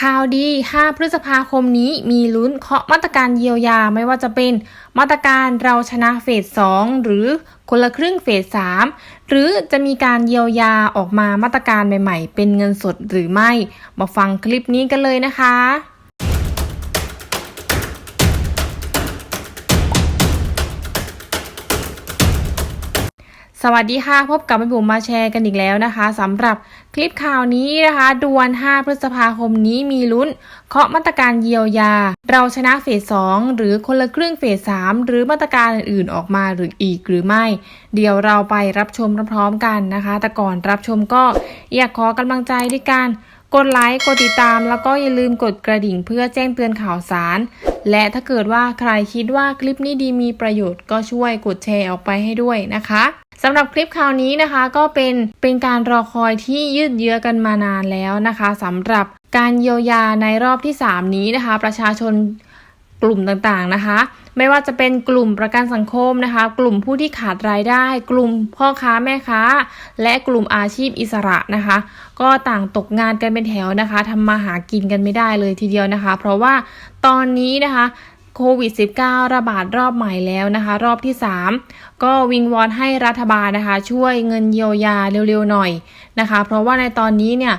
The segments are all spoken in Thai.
ข่าวดี 5 พฤษภาคมนี้มีลุ้นเคาะมาตรการเยียวยาไม่ว่าจะเป็น มาตรการเราชนะเฟส 2 หรือคนละครึ่งเฟส 3 หรือจะมีการเยียวยาออกมามาตรการใหม่ ๆ เป็นเงินสดหรือไม่ มาฟังคลิปนี้กันเลยนะคะ สวัสดีค่ะ พบกับแม่บุ๋มมาแชร์กันอีกแล้วนะคะสำหรับคลิปข่าวนี้นะคะดวน 5 พฤษภาคมนี้มีลุ้น เคาะมาตรการเยียวยา เราชนะเฟส 2 หรือคนละครึ่งเฟส 3 หรือมาตรการอื่นๆออกมาหรืออีกหรือไม่ เดี๋ยวเราไปรับชมพร้อมๆกันนะคะ แต่ก่อนรับชมก็อยากขอกำลังใจด้วยการกดไลค์กดติดตาม แล้วก็อย่าลืมกดกระดิ่งเพื่อแจ้งเตือนข่าวสาร และถ้าเกิดว่าใครคิดว่าคลิปนี้ดีมีประโยชน์ก็ช่วยกดแชร์ออกไปให้ด้วยนะคะ สำหรับคลิปคราวนี้นะคะก็เป็นเป็นการรอคอยที่ยืดเยื้อกันมานานแล้วนะคะสำหรับการเยียวยาในรอบที่ 3 นี้นะคะ ประชาชนกลุ่มต่างๆนะคะ ไม่ว่าจะเป็นกลุ่มประกันสังคมนะคะ กลุ่มผู้ที่ขาดรายได้ กลุ่มพ่อค้าแม่ค้า และกลุ่มอาชีพอิสระนะคะ ก็ต่างตกงานกันเป็นแถวนะคะทำมาหากินกันไม่ได้เลยทีเดียวนะคะ เพราะว่าตอนนี้นะคะ โควิด -19 ระบาดรอบใหม่แล้วนะคะ รอบที่ 3 ก็วิงวอนให้รัฐบาลนะคะ ช่วยเงินเยียวยาเร็วๆหน่อยนะคะ เพราะว่าในตอนนี้เนี่ย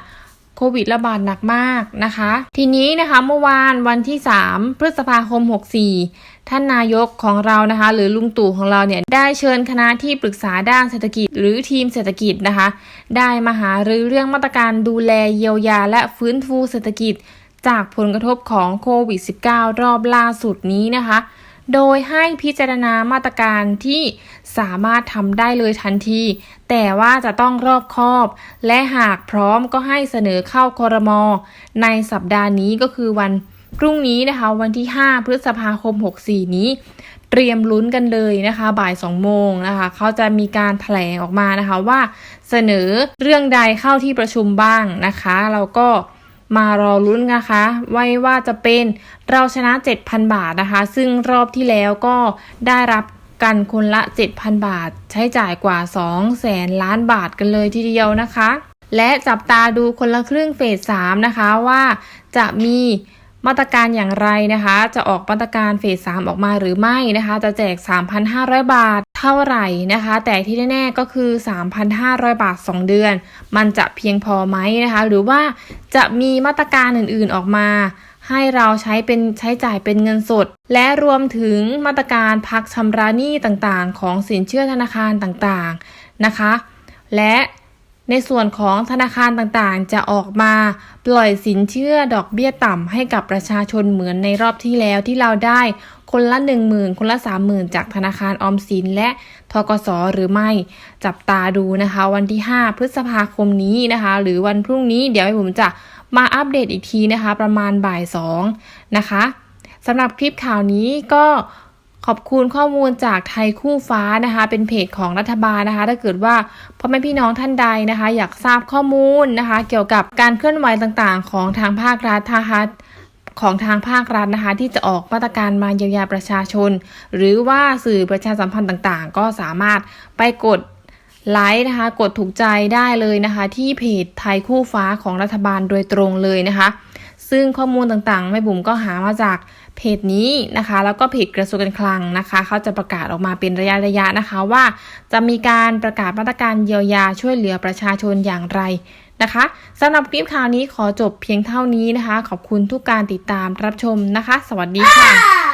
โควิดระบาดหนักมากนะคะ ทีนี้นะคะเมื่อวานวันที่ 3 พฤษภาคม 64 ท่านนายกของเรานะคะ หรือลุงตู่ของเราเนี่ยได้เชิญคณะที่ปรึกษาด้านเศรษฐกิจ หรือทีมเศรษฐกิจนะคะ ได้มาหารือเรื่องมาตรการดูแลเยียวยาและฟื้นฟูเศรษฐกิจ จากผลกระทบของโควิด -19 รอบล่าสุดนี้นะคะ โดยให้พิจารณามาตรการที่สามารถทำได้เลยทันที แต่ว่าจะต้องรอบคอบ และหากพร้อมก็ให้เสนอเข้าคอรมอในสัปดาห์นี้ก็คือวันพรุ่งนี้นะคะ วันที่ 5 พฤษภาคม 64 นี้ เตรียมลุ้นกันเลยนะคะ บ่าย 2 โมงนะคะ เขาจะมีการแถลงออกมานะคะว่าเสนอเรื่องใดเข้าที่ประชุมบ้างนะคะแล้วก็ มารอลุ้นนะคะไว้ว่าจะเป็นเราชนะ 7,000 บาทนะคะ ซึ่งรอบที่แล้วก็ได้รับกันคนละ 7,000 บาท ใช้จ่ายกว่า 2 แสนล้านบาทกันเลยทีเดียวนะคะ และจับตาดูคนละครึ่งเฟส 3 นะคะว่าจะมี มาตรการอย่างไรนะคะ จะออกมาตรการเฟส3ออกมาหรือไม่นะคะ จะแจก 3,500 บาทเท่าไหร่นะคะ แต่ที่แน่ๆก็คือ 3,500 บาท 2 เดือน มันจะเพียงพอไหมนะคะ หรือว่าจะมีมาตรการอื่นๆออกมา ให้เราใช้เป็นใช้จ่ายเป็นเงินสด และรวมถึงมาตรการพักชำระหนี้ต่างๆ ของสินเชื่อธนาคารต่างๆนะคะ และ ในส่วนของธนาคารต่างๆ จะออกมาปล่อยสินเชื่อดอกเบี้ยต่ำให้กับประชาชนเหมือนในรอบที่แล้วที่เราได้คนละ 1 0,000 คนละ 30,000 จากธนาคารออมสินและทกสหรือไม่จับตาดูนะคะ วันที่ 5 พฤษภาคมนี้นะคะ หรือวันพรุ่งนี้เดี๋ยวผมจะมาอัปเดตอีกทีนะคะ ประมาณบ่าย2นะคะสำหรับคลิปข่าวนี้ก็ ขอบคุณข้อมูลจากไทยคู่ฟ้านะคะ เป็นเพจของรัฐบาลนะคะ ถ้าเกิดว่าพ่อแม่พี่น้องท่านใดนะคะ อยากทราบข้อมูลนะคะ เกี่ยวกับการเคลื่อนไหวต่างๆ ของทางภาครัฐนะคะของทางภาครัฐนะคะ ที่จะออกมาตรการมาเยียวยาประชาชน หรือว่าสื่อประชาสัมพันธ์ต่างๆ ก็สามารถไปกดไลค์นะคะ กดถูกใจได้เลยนะคะ ที่เพจไทยคู่ฟ้าของรัฐบาลโดยตรงเลยนะคะ ซึ่งข้อมูลต่างๆแม่บุ๋มก็หามาจาก เพจนี้นะคะ แล้วก็เพจกระทรวงการคลังนะคะเขาจะประกาศออกมาเป็นระยะระยะนะคะว่า จะมีการประกาศมาตรการเยียวยาช่วยเหลือประชาชนอย่างไรนะคะสำหรับคลิปข่าวนี้ขอจบเพียงเท่านี้นะคะ ขอบคุณทุกการติดตามรับชมนะคะ สวัสดีค่ะ